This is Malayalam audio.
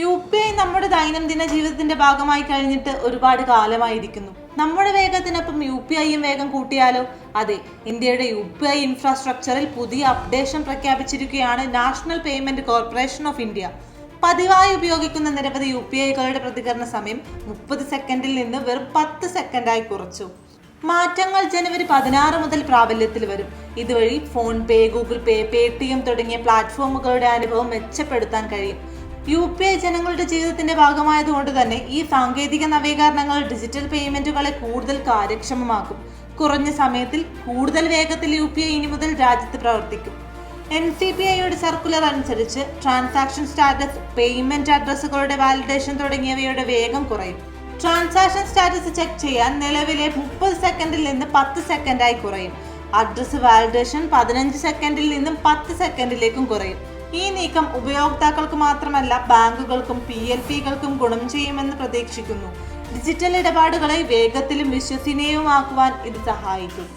യു പി ഐ നമ്മുടെ ദൈനംദിന ജീവിതത്തിന്റെ ഭാഗമായി കഴിഞ്ഞിട്ട് ഒരുപാട് കാലമായിരിക്കുന്നു. നമ്മുടെ വേഗത്തിനൊപ്പം യു പി ഐയും വേഗം കൂട്ടിയാലോ? അതെ ഇന്ത്യയുടെ യു പി ഐ ഇൻഫ്രാസ്ട്രക്ചറിൽ പുതിയ അപ്ഡേഷൻ പ്രഖ്യാപിച്ചിരിക്കുകയാണ് National Payment Corporation of India പതിവായി ഉപയോഗിക്കുന്ന നിരവധി യു പി ഐകളുടെ പ്രതികരണ സമയം മുപ്പത് സെക്കൻഡിൽ നിന്ന് വെറും പത്ത് സെക്കൻഡായി കുറച്ചു. മാറ്റങ്ങൾ ജനുവരി പതിനാറ് മുതൽ പ്രാബല്യത്തിൽ വരും. ഇതുവഴി PhonePe Google Pay Paytm തുടങ്ങിയ പ്ലാറ്റ്ഫോമുകളുടെ അനുഭവം മെച്ചപ്പെടുത്താൻ കഴിയും. യു പി ഐ ജനങ്ങളുടെ ജീവിതത്തിന്റെ ഭാഗമായതുകൊണ്ട് തന്നെ ഈ സാങ്കേതിക നവീകരണങ്ങൾ ഡിജിറ്റൽ പേയ്മെന്റുകളെ കൂടുതൽ കാര്യക്ഷമമാക്കും. കുറഞ്ഞ സമയത്തിൽ കൂടുതൽ വേഗത്തിൽ യു പി ഐ ഇനി മുതൽ രാജ്യത്ത് പ്രവർത്തിക്കും. എൻ സി പി ഐയുടെ സർക്കുലർ അനുസരിച്ച് ട്രാൻസാക്ഷൻ സ്റ്റാറ്റസ് പേയ്മെന്റ് അഡ്രസ്സുകളുടെ വാലിഡേഷൻ തുടങ്ങിയവയുടെ വേഗം കുറയും. ട്രാൻസാക്ഷൻ സ്റ്റാറ്റസ് ചെക്ക് ചെയ്യാൻ നിലവിലെ മുപ്പത് സെക്കൻഡിൽ നിന്ന് പത്ത് സെക്കൻഡായി കുറയും. അഡ്രസ് വാലിഡേഷൻ പതിനഞ്ച് സെക്കൻഡിൽ നിന്നും പത്ത് സെക്കൻഡിലേക്കും കുറയും. ഈ നീക്കം ഉപയോക്താക്കൾക്ക് മാത്രമല്ല ബാങ്കുകൾക്കും പി എൽ പികൾക്കും ഗുണം ചെയ്യുമെന്ന് പ്രതീക്ഷിക്കുന്നു. ഡിജിറ്റൽ ഇടപാടുകളെ വേഗത്തിലും വിശ്വസനീയവുമാക്കുവാൻ ഇത് സഹായിക്കും.